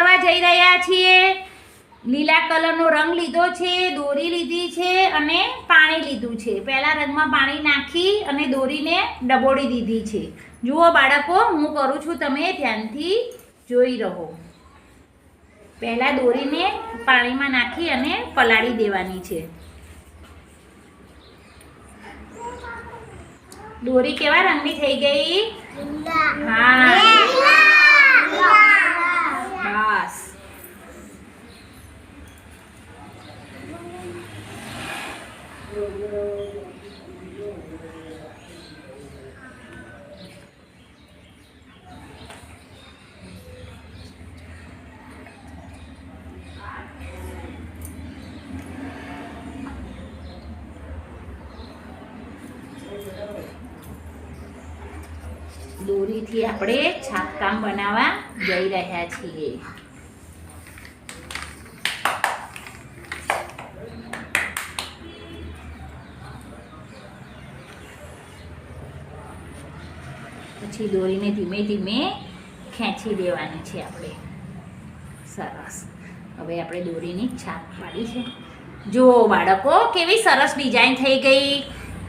કરવા જઈ રહ્યા છીએ. લીલા કલરનો રંગ લીધો છે, દોરી લીધી છે અને પાણી લીધું છે. પહેલા રંગમાં પાણી નાખી અને દોરીને ડબોળી દીધી છે. જુઓ બાળકો, હું કરું છું, તમે ધ્યાનથી જોઈ રહો. પહેલાં દોરીને પાણીમાં નાખી અને પલાળી દેવાની છે. દોરી કેવા રંગની થઈ ગઈ હા બસ દોરીથી આપણે છાપકામ બનાવવા જઈ રહ્યા છીએ. પછી દોરીને ધીમે ધીમે ખેંચી દેવાની છે આપણે. સરસ. હવે આપણે દોરીની છાપ પાડી છે. જુઓ બાળકો કેવી સરસ ડિઝાઇન થઈ ગઈ.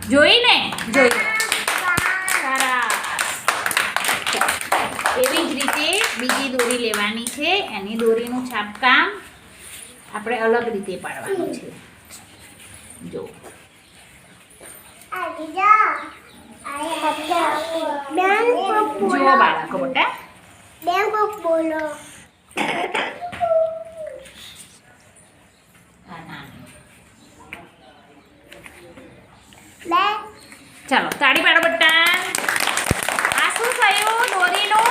જોઈને? જોઈ. સરસ. એવી જ રીતે બીજી દોરી લેવાની છે. એની દોરીનું છાપકામ આપણે અલગ રીતે પાડવાનું છે. જો. જુઓ બાળકો બેટા આ નાની. ચાલો તાળી પાડો બટ્ટા આ શું થયું દોરીનું છાપકામ શું થયું